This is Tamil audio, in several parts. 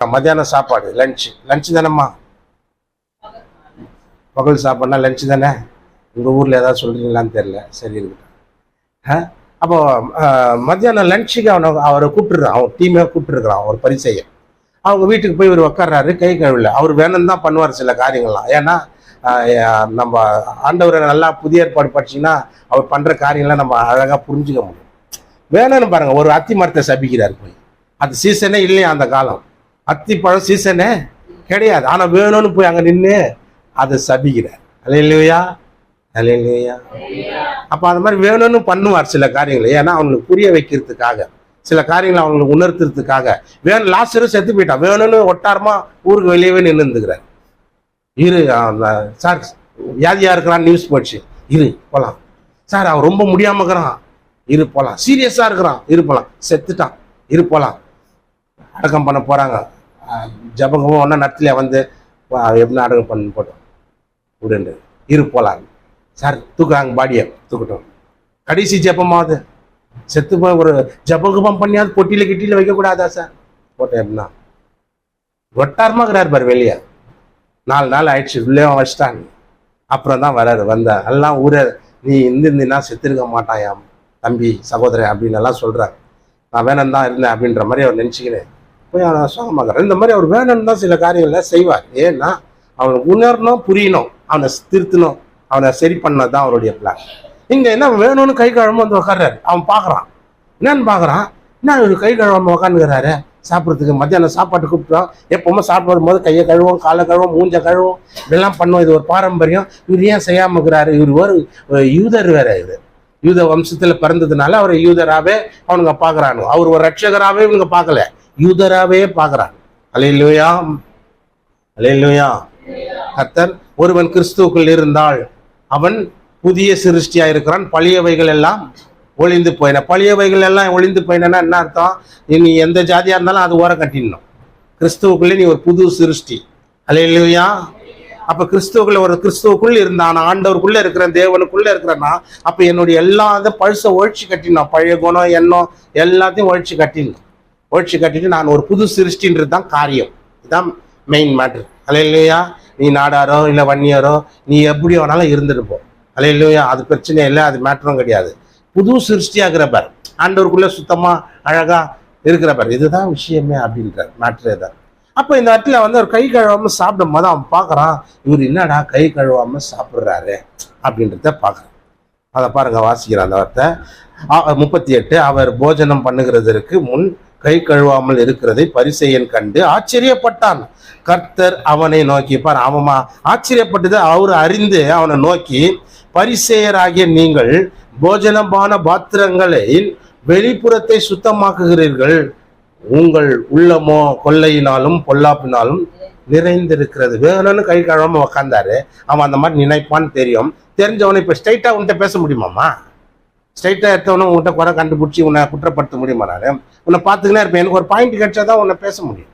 மத்தியானம் சாப்பாடு லன்ச் லன்ச் தானேம்மா? பகல் சாப்பாடுனா லன்ச் தானே? உங்கள் ஊரில் ஏதாவது சொல்கிறீங்களான்னு தெரில சரி இருக்கட்டும் ஆ? அப்போ மத்தியானம் லன்ச்சுக்கு அவனை அவரை கூப்பிட்டுருக்கான் அவன் டீமே கூப்பிட்டுருக்குறான் ஒரு பரிசையை. அவங்க வீட்டுக்கு போய் இவர் உட்கார்றாரு கை கழுவில. அவர் வேணும்னு தான் பண்ணுவார் சில காரியங்கள்லாம். ஏன்னா நம்ம ஆண்டவரை நல்லா புதிய ஏற்பாடு படிச்சீங்கன்னா அவர் பண்ணுற காரியங்கள்லாம் நம்ம அழகாக புரிஞ்சுக்க முடியும். வேணும்னு பாருங்க ஒரு அத்தி மரத்தை சபிக்கிறார் போய். அது சீசனே இல்லையா அந்த காலம்? அத்தி பழம் சீசனே கிடையாது. ஆனால் வேணும்னு போய் அங்கே நின்று அதை சபிக்கிறார். அலையிலையா அலையிலையா அப்போ அந்த மாதிரி வேணும்னு பண்ணுவார் சில காரியங்களை. ஏன்னா அவங்களுக்கு புரிய வைக்கிறதுக்காக சில காரியங்களை அவங்களுக்கு உணர்த்துறதுக்காக. வேணும் லாஸ்டரும் செத்து போயிட்டான் வேணும்னு ஒட்டாரமா ஊருக்கு வெளியவே நின்றுந்துக்கிறார் இரு சார் வியாதியாக இருக்கிறான் நியூஸ் போச்சு. இரு போகலாம் சார் அவன் ரொம்ப முடியாமல் இருக்கிறான். இரு போகலாம் சீரியஸாக இருக்கிறான். இரு போகலாம் செத்துட்டான். இரு போகலாம் அடக்கம் பண்ண போகிறாங்க அஹ் ஜபங்கமும் ஒன்றா நடத்திலே வந்து எப்படி நாடகம் பண்ணு போட்டோம். விடுண்டு இரு போலாங்க. சார் தூக்குறாங்க பாடியை தூக்கட்டும். கடைசி ஜெபமாவது. செத்து போய் ஒரு ஜபகுபம் பண்ணியாவது பொட்டியில் கிட்டியில் வைக்கக்கூடாதா சார்? போட்டேன் எப்படின்னா ஒட்டாரமாக இருக்கிறார் பாரு வெளியே. நாலு நாள் ஆயிடுச்சு உள்ளே வச்சிட்டாங்க. அப்புறம் தான் வராரு வந்த எல்லாம் ஊரே நீ இருந்திருந்தீன்னா செத்துருக்க மாட்டாயாம் தம்பி சகோதரன் அப்படின்னு எல்லாம் சொல்கிறாங்க நான் வேணும் தான் இருந்தேன் அப்படின்ற மாதிரி அவர் நினச்சிக்கிறேன் போய் அவனை இந்த மாதிரி அவர் வேணும்னு தான் சில காரியங்களை செய்வார். ஏன்னா அவனை உணரணும் புரியணும். அவனை திருத்தணும். அவனை சரி பண்ணது தான் அவருடைய பிளான் இங்கே என்ன வேணும்னு கை கழுவாம வந்து உட்கார்றாரு அவன் பார்க்கறான். என்னன்னு பார்க்குறான். என்ன இவர் கை கழுவாம உட்காந்துக்கிறாரு சாப்பிட்றதுக்கு மத்தியானம் சாப்பாட்டு கூப்பிட்டோம். எப்பவுமே சாப்பிடும் போது கையை கழுவோம் காலை கழுவோம் மூஞ்ச கழுவும். இதெல்லாம் பண்ணுவோம். இது ஒரு பாரம்பரியம். இவர் ஏன் செய்யாமல் இருக்கிறாரு? இவர் ஒரு யூதர் வேற இது யூத வம்சத்தில் பிறந்ததுனால அவரை யூதராவே அவனுங்க பார்க்கறானு அவர் ஒரு ரட்சகராகவே இவனுங்க பார்க்கல. யூதராவே பார்க்கறான் அலையிலுயா அலையிலுயா கர்த்தர் ஒருவன் கிறிஸ்துவுக்குள் இருந்தால் அவன் புதிய சிருஷ்டியா இருக்கிறான். பழையவைகள் எல்லாம் ஒளிந்து போயின. பழையவைகள் எல்லாம் ஒளிந்து போயினா என்ன அர்த்தம்? நீ எந்த ஜாதியாக இருந்தாலும் அது ஓரம் கட்டிடணும். கிறிஸ்துவுக்குள்ளே நீ ஒரு புது சிருஷ்டி. அலையிலுயா அப்போ கிறிஸ்துவுக்குள்ள ஒரு கிறிஸ்துவுக்குள்ளே இருந்தான். ஆண்டவருக்குள்ள இருக்கிறேன் தேவனுக்குள்ளே இருக்கிறேன்னா அப்போ என்னுடைய எல்லா இதை பழுசை ஒழிச்சு கட்டினோம் பழைய குணம் எண்ணம் எல்லாத்தையும் ஒழிச்சு கட்டிடணும். ஒழிச்சு கட்டிட்டு நான் ஒரு புது சிருஷ்டின்றது தான் காரியம். இதுதான் மெயின் மேட்ரு அலையிலையா நீ நாடாரோ இல்லை வன்னியாரோ நீ எப்படி வேணாலும் இருந்துருப்போம் போ. அலையிலையா அது பிரச்சனை இல்லை அது மேட்ரும் கிடையாது. புது சிருஷ்டியாகிறப்பார் ஆண்டவருக்குள்ள சுத்தமாக அழகாக இருக்கிறப்பார் இதுதான் விஷயமே அப்படின்ற மேட்ரே தான். அப்போ இந்த இடத்துல வந்து ஒரு கை கழுவாமல் சாப்பிடும் போது அவன் பார்க்குறான் இவர் என்னடா கை கழுவாமல் சாப்பிட்றாரு அப்படின்றத பார்க்குறான். அதை பாருங்க வாசிக்கிறான் அந்த வார்த்தை. முப்பத்தி எட்டு அவர் போஜனம் பண்ணுகிறதற்கு முன் கை கழுவாமல் இருக்கிறதை பரிசெயன் கண்டு ஆச்சரியப்பட்டான். கர்த்தர் அவனை நோக்கி பார் அவமா ஆச்சரியப்பட்டது அவர் அறிந்து அவனை நோக்கி பரிசெயராகிய நீங்கள் போஜனமான பாத்திரங்களை வெளிப்புறத்தை சுத்தமாக்குகிறீர்கள். உங்கள் உள்ளமோ கொள்ளையினாலும் பொல்லாப்பினாலும் நிறைந்திருக்கிறது. வேணும்னு கை கழுவாம உக்காந்தாரு. அவன் அந்த மாதிரி நினைப்பான்னு தெரியும். தெரிஞ்சவனை இப்ப ஸ்ட்ரைட்டா உன்கிட்ட பேச முடியுமாமா ஸ்ட்ரைட்டாக எடுத்தவனும் உன்கிட்ட குறை கண்டுபிடிச்சி உன்னை குற்றப்படுத்த முடியுமா நான்? உன்னை பார்த்துக்கினே இருப்பேன். எனக்கு ஒரு பாயிண்ட் கிடைச்சா தான் உன்னை பேச முடியும்.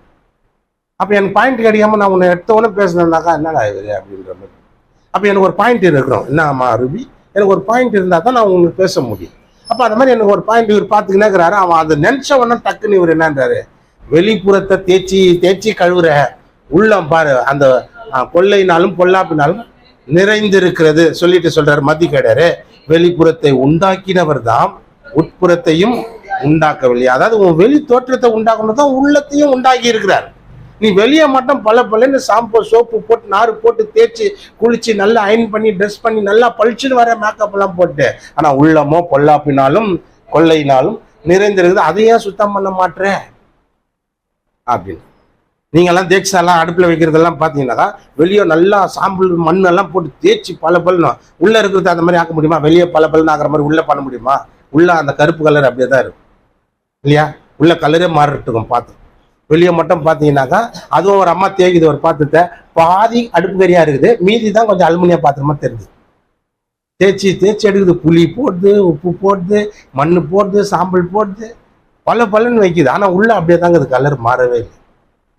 அப்போ எனக்கு பாயிண்ட் கிடைக்காம நான் உன்னை எடுத்தவொன்னே பேசுனேன்னாக்கா என்னடா இது அப்படின்ற மாதிரி. அப்போ எனக்கு ஒரு பாயிண்ட் இருக்கிறோம் என்னம்மா ரூபி? எனக்கு ஒரு பாயிண்ட் இருந்தால் தான் நான் உங்களுக்கு பேச முடியும். அப்போ அந்த மாதிரி எனக்கு ஒரு பாயிண்ட் இவர் பார்த்துக்கினே இருக்கிறாரு அவன் அதை நினச்ச உடனே டக்குன்னு இவர் என்னன்றாரு? வெளிப்புறத்தை தேய்ச்சி தேய்ச்சி கழுவுற உள்ளம் பாரு. அந்த கொள்ளையினாலும் பொல்லாப்பினாலும் நிறைந்திருக்கிறது சொல்லிட்டு சொல்றாரு மத்தி கேடாரு வெளிப்புறத்தை உண்டாக்கினவர் தான் உட்புறத்தையும் உண்டாக்கவில்லை அதாவது உன் வெளி தோற்றத்தை உண்டாக்கணும் தான் உள்ளத்தையும் உண்டாக்கி இருக்கிறார். நீ வெளியே மட்டும் பல பலன்னு ஷாம்பு சோப்பு போட்டு நாறு போட்டு தேய்ச்சி குளிச்சு நல்லா அயன் பண்ணி ட்ரெஸ் பண்ணி நல்லா பளிச்சுன்னு வர மேக்கப் எல்லாம் போட்டு ஆனா உள்ளமோ பொல்லாப்பினாலும் கொள்ளையினாலும் நிறைந்திருக்குது. அதை ஏன் சுத்தம் பண்ண மாட்ற அப்படின்னு. நீங்கெல்லாம் தேய்ச்சாலாம் அடுப்பில் வைக்கிறதெல்லாம் பார்த்தீங்கன்னாக்கா வெளியே நல்லா சாம்பல் மண்ணெல்லாம் போட்டு தேய்ச்சி பல பலனும் உள்ளே இருக்கிறது அந்த மாதிரி ஆக்க முடியுமா? வெளியே பல பலன் ஆகிற மாதிரி உள்ளே பண்ண முடியுமா? உள்ளே அந்த கருப்பு கலர் அப்படியே தான் இருக்கும். இல்லையா? உள்ள கலரே மாறிட்டுருக்கும் பார்த்து. வெளியே மட்டும் பார்த்தீங்கன்னாக்கா அதுவும் ஒரு அம்மா தேய்க்குது ஒரு பாத்திரத்தை. பாதி அடுப்பு கறியாக இருக்குது. மீதி தான் கொஞ்சம் அலுமினியம் பாத்திரமா தெரிஞ்சுது தேய்ச்சி தேய்ச்சி எடுக்குது. புளி போடுது உப்பு போடுது மண் போடுது சாம்பல் போடுது. பல பலன்னு வைக்குது. ஆனால் உள்ளே அப்படியே தாங்க அது கலர் மாறவே இல்லை.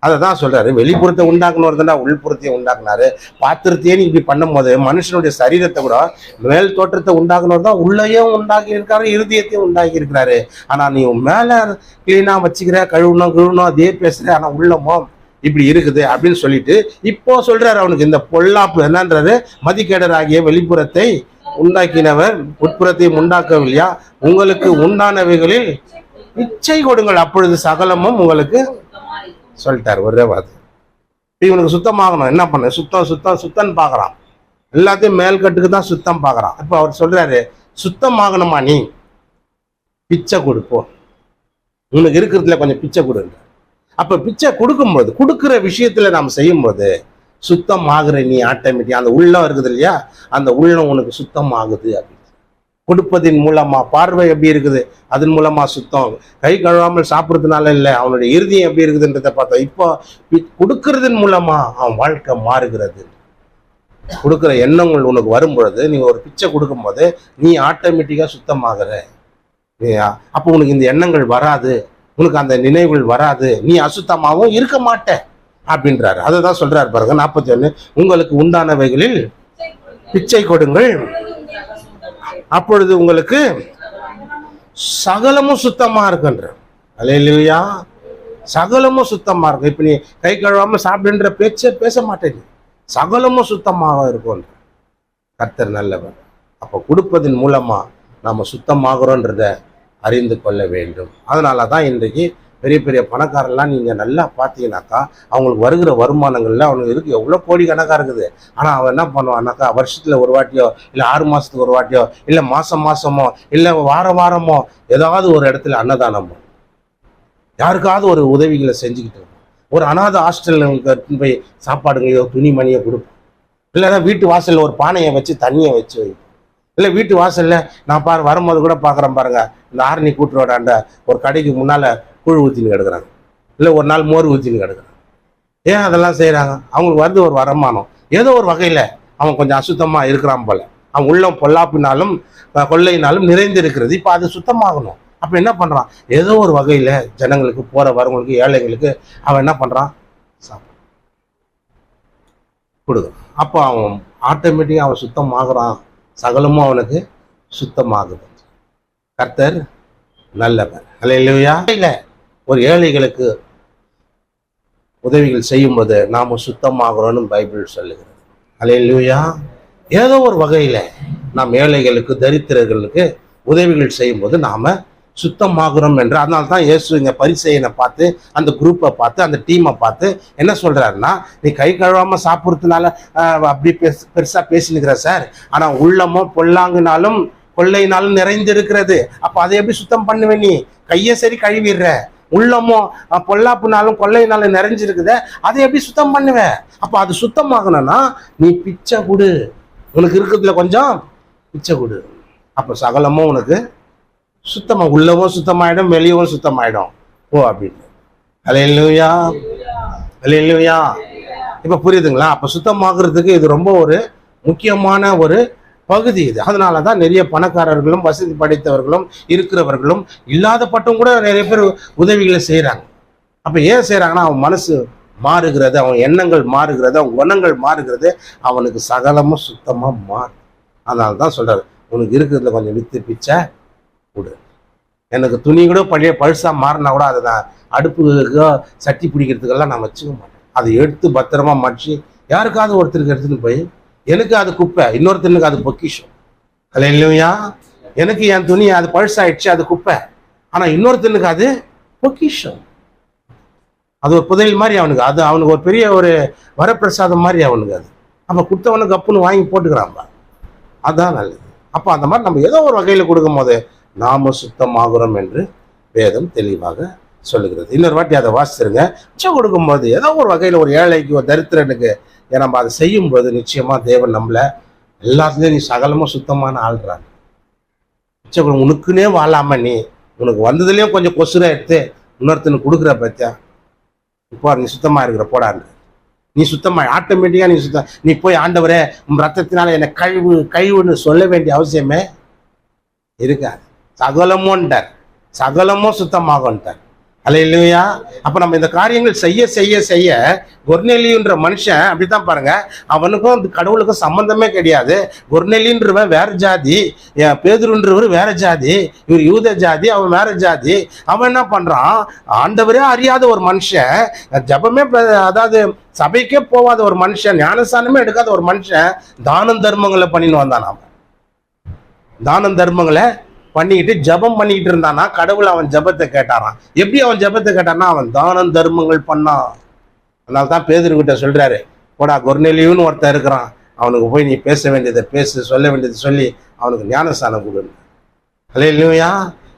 அதை தான் சொல்றாரு. வெளிப்புறத்தை உண்டாக்குனவர் தான் உள்புறத்தையும் உண்டாக்குனாரு. பாத்திரத்தையே நீ இப்படி பண்ணும்போது மனுஷனுடைய சரீரத்தை கூட மேல் தோற்றத்தை உண்டாக்குனவர் தான் உள்ளேயும் உண்டாக்கி இருக்காரு இருதயத்தையும் உண்டாக்கி இருக்கிறாரு ஆனா நீ உன் மேல கிளீனா வச்சுக்கிற கழுவணும் கழுவணும் அதே பேசுற ஆனா உள்ளமோ இப்படி இருக்குது அப்படின்னு சொல்லிட்டு இப்போ சொல்றாரு அவனுக்கு இந்த பொல்லாப்பு என்னன்றாரு? மதிக்கேடராகிய வெளிப்புறத்தை உண்டாக்கினவர் உட்புறத்தையும் உண்டாக்கவில்லையா? உங்களுக்கு உண்டானவைகளில் இச்சை கொடுங்கள். அப்பொழுது சகலமும் உங்களுக்கு சொல்லிட்டார் ஒரே வார்த்தை. இவனுக்கு சுத்தமாகணும். என்ன பண்ண? சுத்தம் சுத்தம் சுத்தம்னு பார்க்குறான். எல்லாத்தையும் மேல்கட்டுக்கு தான் சுத்தம் பார்க்குறான். இப்போ அவர் சொல்றாரு சுத்தமாகணுமா நீ? பிச்சை கொடுப்போம் உனக்கு இருக்கிறதுல கொஞ்சம் பிச்சை கொடுங்க. அப்ப பிச்சை கொடுக்கும்போது கொடுக்குற விஷயத்துல நாம் செய்யும்போது சுத்தம் ஆகுற நீ ஆட்டோமேட்டிக் அந்த உள்ளம் இருக்குது இல்லையா? அந்த உள்ளம் உனக்கு சுத்தம் ஆகுது அப்படின்னு. கொடுப்பதின் மூலமா பார்வை எப்படி இருக்குது? அதன் மூலமா சுத்தம். கை கழுவாமல் சாப்பிட்றதுனால இல்லை அவனுடைய இறுதியம் எப்படி இருக்குதுன்றதை பார்த்தோம். இப்போ கொடுக்கறதன் மூலமா அவன் வாழ்க்கை மாறுகிறது. கொடுக்குற எண்ணங்கள் உனக்கு வரும்பொழுது நீ ஒரு பிச்சை கொடுக்கும்போது நீ ஆட்டோமேட்டிக்காக சுத்தமாகிற. இல்லையா? அப்போ உனக்கு இந்த எண்ணங்கள் வராது. உனக்கு அந்த நினைவுகள் வராது. நீ அசுத்தமாகவும் இருக்க மாட்ட. அப்படின்றாரு. அதை தான் சொல்றாரு பாருங்க நாற்பத்தி ஒன்று உங்களுக்கு உண்டானவைகளில் பிச்சை கொடுங்கள். அப்பொழுது உங்களுக்கு சகலமும் சுத்தமா இருக்குன்ற. அலையிலையா சகலமும் சுத்தமா இருக்கும் இப்ப நீ கை கழுவாம சாப்பிடுன்ற பேச்ச பேச மாட்டேங்குது. சகலமும் சுத்தமாக இருக்கும்ன்ற. கர்த்தர் நல்லவர். அப்போ கொடுப்பதன் மூலமா நாம சுத்தமாகிறோன்றத அறிந்து கொள்ள வேண்டும். அதனால தான் இன்றைக்கு பெரிய பெரிய பணக்காரெல்லாம் நீங்க நல்லா பார்த்தீங்கன்னாக்கா அவங்களுக்கு வருகிற வருமானங்கள்ல அவனுக்கு இருக்கு. எவ்வளோ கோடி கணக்கா இருக்குது. ஆனா அவன் என்ன பண்ணுவான்னாக்கா வருஷத்துல ஒரு வாட்டியோ இல்லை ஆறு மாசத்துக்கு ஒரு வாட்டியோ இல்லை மாசம் மாசமோ இல்லை வாரம் வாரமோ ஏதாவது ஒரு இடத்துல அன்னதானமோ யாருக்காவது ஒரு உதவிகளை செஞ்சுக்கிட்டு ஒரு அநாத ஹாஸ்டலுக்கு போய் சாப்பாடுங்களையோ துணிமணியோ கொடுப்போம் இல்லைன்னா வீட்டு வாசல்ல ஒரு பானையை வச்சு தண்ணியை வச்சு வைப்போம் இல்லை வீட்டு வாசல்ல நான் பாரு வரும்போது கூட பார்க்குறேன் பாருங்க இந்த ஆரணி கூட்டுறோடாண்ட ஒரு கடைக்கு முன்னால கூழ் ஊற்றின்னு கிடக்குறாங்க. இல்லை ஒரு நாள் மோர் ஊற்றின்னு கிடக்குறாங்க. ஏன் அதெல்லாம் செய்கிறாங்க அவங்களுக்கு வருது ஒரு வருமானம். ஏதோ ஒரு வகையில் அவன் கொஞ்சம் அசுத்தமாக இருக்கிறான் போல. அவன் உள்ளம் பொல்லாப்பினாலும் கொள்ளையினாலும் நிறைந்து இருக்கிறது. இப்போ அது சுத்தமாகணும். அப்போ என்ன பண்ணுறான் ஏதோ ஒரு வகையில் ஜனங்களுக்கு போகிற வரவங்களுக்கு ஏழைங்களுக்கு அவன் என்ன பண்ணுறான் சாப்பிட கொடுக்குறான். அப்போ அவன் ஆட்டோமேட்டிக்காக அவன் சுத்தமாகறான். சகலமும் அவனுக்கு சுத்தமாகுது. கர்த்தர் நல்லவர். அல்லையா இல்லை ஒரு ஏழைகளுக்கு உதவிகள் செய்யும்போது நாம் சுத்தமாகிறோம்னு பைபிள் சொல்லுகிறது. அலையிலூயா ஏதோ ஒரு வகையில் நாம் ஏழைகளுக்கு தரித்திரர்களுக்கு உதவிகள் செய்யும்போது நாம் சுத்தமாகிறோம் என்று அதனால தான் இயேசு இங்கே பரிசெயனை பார்த்து அந்த குரூப்பை பார்த்து அந்த டீமை பார்த்து என்ன சொல்கிறாருன்னா நீ கை கழுவாமல் சாப்பிட்றதுனால அப்படி பெருசு பெருசாக பேசினுக்கிற சார். ஆனால் உள்ளமோ பொல்லாங்கினாலும் கொள்ளையினாலும் நிறைந்திருக்கிறது. அப்போ அதை எப்படி சுத்தம் பண்ணுவேன் நீ? கையை சரி கழுவிடுற. உள்ளமோ பொல்லாப்புனாலும் கொள்ளையினாலும் நிறைஞ்சிருக்குத அதை எப்படி சுத்தம் பண்ணுவ அப்போ அது சுத்தமாகணும்னா நீ பிச்சை கொடு. உனக்கு இருக்கிறதுல கொஞ்சம் பிச்சை கொடு. அப்போ சகலமும் உனக்கு சுத்தமாக உள்ளவும் சுத்தமாயிடும் வெளியவும் சுத்தமாயிடும். ஓ அப்படின்னு. அலையிலுயா அலையிலுயா இப்போ புரியுதுங்களா? அப்போ சுத்தமாகறதுக்கு இது ரொம்ப ஒரு முக்கியமான ஒரு பகுதி இது. அதனால தான் நிறைய பணக்காரர்களும் வசதி படைத்தவர்களும் இருக்கிறவர்களும் இல்லாதப்பட்டும் கூட நிறைய பேர் உதவிகளை செய்கிறாங்க அப்போ ஏன் செய்கிறாங்கன்னா அவன் மனசு மாறுகிறது அவன் எண்ணங்கள் மாறுகிறது அவன் குணங்கள் மாறுகிறது அவனுக்கு சகலமும் சுத்தமாக மாறு அதனால தான் சொல்கிறார் உனக்கு இருக்கிறதுல கொஞ்சம் வித்து பிச்சை கொடு. எனக்கு துணி கூட பழைய பழுசாக மாறினா கூட அதை நான் அடுப்புக்கோ சட்டி பிடிக்கிறதுக்கெல்லாம் நான் வச்சுக்க மாட்டேன். அதை எடுத்து பத்திரமா மடிச்சு யாருக்காவது ஒருத்தருக்கு எடுத்துன்னு போய் எனக்கு அது குப்பை இன்னொருத்தனுக்கு அது பொக்கிஷம். அல்ல இல்லையா எனக்கு என் துணி அது பழுசாயிடுச்சு அது குப்பை. ஆனால் இன்னொருத்தனுக்கு அது பொக்கிஷம். அது ஒரு புதையல் மாதிரி அவனுக்கு அது அவனுக்கு ஒரு பெரிய ஒரு வரப்பிரசாதம் மாதிரி அவனுக்கு அது. அப்போ குத்தவனுக்கு அப்புன்னு வாங்கி போட்டுக்கிறான்பா அதுதான் நல்லது. அப்போ அந்த மாதிரி நம்ம ஏதோ ஒரு வகையில் கொடுக்கும் போது நாம சுத்தமாகிறோம் என்று வேதம் தெளிவாக சொல்லுகிறது. இன்னொரு வாட்டி அதை வாசிச்சிருங்க. மிச்சம் கொடுக்கும்போது ஏதோ ஒரு வகையில் ஒரு ஏழைக்கு ஒரு தரித்திரனுக்கு நம்ம அதை செய்யும்போது நிச்சயமா தேவன் நம்மள எல்லாத்துலேயும் நீ சகலமும் சுத்தமான ஆள்றாங்க மிச்சம் கொடு உனக்குன்னே வாழாம நீ உனக்கு வந்ததுலேயும் கொஞ்சம் கொசுரை எடுத்து இன்னொருத்தனுக்கு கொடுக்குற பத்தியா? இப்போ நீ சுத்தமாக இருக்கிற போடான்னு நீ சுத்தமாக ஆட்டோமேட்டிக்காக நீ சுத்தம் நீ போய் ஆண்டவரே உன் ரத்தத்தினால என்னை கழிவு கழிவுன்னு சொல்ல வேண்டிய அவசியமே இருக்காது. சகலமோன்ட்டார் சகலமும் சுத்தமாகும்ட்டார் இல்லையா அப்போ நம்ம இந்த காரியங்கள் செய்ய செய்ய செய்ய கொர்நெலின்ற மனுஷன் அப்படித்தான் பாருங்க. அவனுக்கும் அந்த கடவுளுக்கும் சம்பந்தமே கிடையாது. கொர்நெலின்றவன் வேற ஜாதி என் பேதுருன்றவர் வேற ஜாதி இவர் யூத ஜாதி அவன் வேற ஜாதி. அவன் என்ன பண்றான்? ஆண்டவரே அறியாத ஒரு மனுஷன் ஜபமே அதாவது சபைக்கே போகாத ஒரு மனுஷன் ஞானஸ்தானமே எடுக்காத ஒரு மனுஷன் தானம் தர்மங்களை பண்ணின்னு வந்தான் அவன். தானம் தர்மங்களை பண்ணிக்கிட்டு ஜெபம் பண்ணிக்கிட்டு இருந்தானா கடவுள் அவன் ஜெபத்தை கேட்டாராம். எப்படி அவன் ஜெபத்தை கேட்டானா அவன் தானம் தர்மங்கள் பண்ணான். அதனால தான் பேதர்கிட்ட சொல்றாரு போடா கொர்நெலியுன்னு ஒருத்தன் இருக்கிறான். அவனுக்கு போய் நீ பேச வேண்டியதை பேசு சொல்ல வேண்டியதை சொல்லி அவனுக்கு ஞானஸ்தானம் கொடு இல்லையா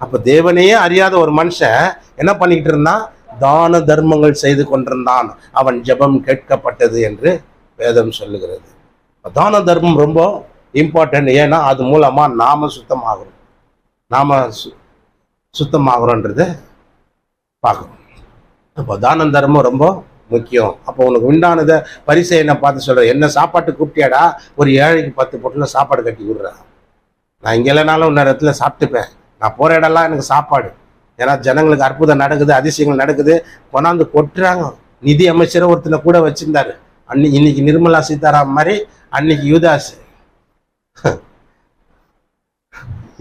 அப்போ தேவனையே அறியாத ஒரு மனுஷன் என்ன பண்ணிக்கிட்டு இருந்தான்? தான தர்மங்கள் செய்து கொண்டிருந்தான். அவன் ஜெபம் கேட்கப்பட்டது என்று வேதம் சொல்லுகிறது. தான தர்மம் ரொம்ப இம்பார்ட்டன்ட் ஏன்னா அது மூலமாக நாம சுத்தமாகும் நாம் சு- சுத்தமாகிறோன்றத பார்க்கணும். அப்போ தானம் தர்மம் ரொம்ப முக்கியம். அப்போ உனக்கு உண்டானதை என்ன பார்த்து சொல்கிறேன் என்ன சாப்பாட்டு கூப்பிட்டியாடா? ஒரு ஏழைக்கு பத்து பொட்டில் சாப்பாடு கட்டி விடுறா நான் இங்கே இல்லைனாலும் இன்னொரு இடத்துல சாப்பிட்டுப்பேன். நான் போகிற இடம்லாம் எனக்கு சாப்பாடு. ஏன்னா ஜனங்களுக்கு அற்புதம் நடக்குது அதிசயங்கள் நடக்குது. கொண்டாந்து கொட்டுறாங்க. நிதி அமைச்சரை ஒருத்தனை கூட வச்சிருந்தாரு. அன்னி இன்னைக்கு நிர்மலா சீதாராம் மாதிரி அன்னைக்கு யுதாஸ்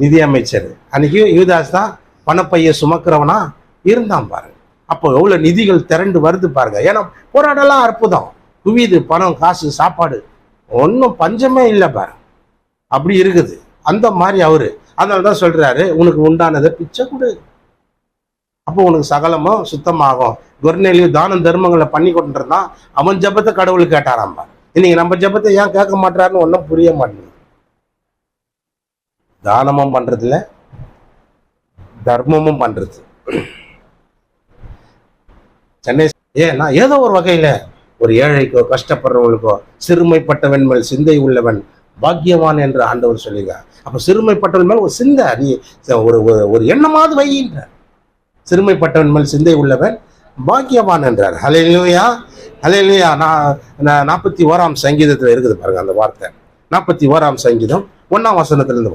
நிதி அமைச்சர் அன்னைக்கு யுவதாஸ் தான் பணப்பையை சுமக்கிறவனா இருந்தான் பாருங்க. அப்போ எவ்வளவு நிதிகள் திரண்டு வருது பாருங்க. ஏன்னா போராடலாம் அற்புதம். குவியுது பணம் காசு சாப்பாடு. ஒன்றும் பஞ்சமே இல்லை பாரு அப்படி இருக்குது. அந்த மாதிரி அவரு. அதனால தான் சொல்றாரு உனக்கு உண்டானதை பிச்சை கொடு. அப்போ உனக்கு சகலமும் சுத்தமாகும். குர்நேலியும் தானம் தர்மங்களை பண்ணி கொண்டிருந்தான். அவன் ஜெபத்தை கடவுள் கேட்டாராம் பாரு இன்னைக்கு நம்ம ஜெபத்தை ஏன் கேட்க மாட்டாருன்னு ஒன்றும் புரிய மாட்டேங்குது. தானமும் பண்ணுறதில்ல தர்மமும் பண்றது. சென்னை ஏன்னா ஏதோ ஒரு வகையில ஒரு ஏழைக்கோ கஷ்டப்படுறவங்களுக்கோ சிறுமைப்பட்டவன் மேல் சிந்தை உள்ளவன் பாக்கியவான் என்று ஆண்டவர் சொல்லியிருக்கார். அப்ப சிறுமைப்பட்டவன் மேல் ஒரு சிந்தை நீ ஒரு ஒரு- எண்ணமாவது வையின்ற சிறுமைப்பட்டவன் மேல் சிந்தை உள்ளவன் பாக்கியவான் என்றார். ஹலையிலுயா ஹலையிலுயா நான் நாற்பத்தி ஓராம் சங்கீதத்தில் இருக்குது பாருங்க அந்த வார்த்தை. நாற்பத்தி ஓராம் சங்கீதம் ஒன்றாம் வசனத்திலிருந்து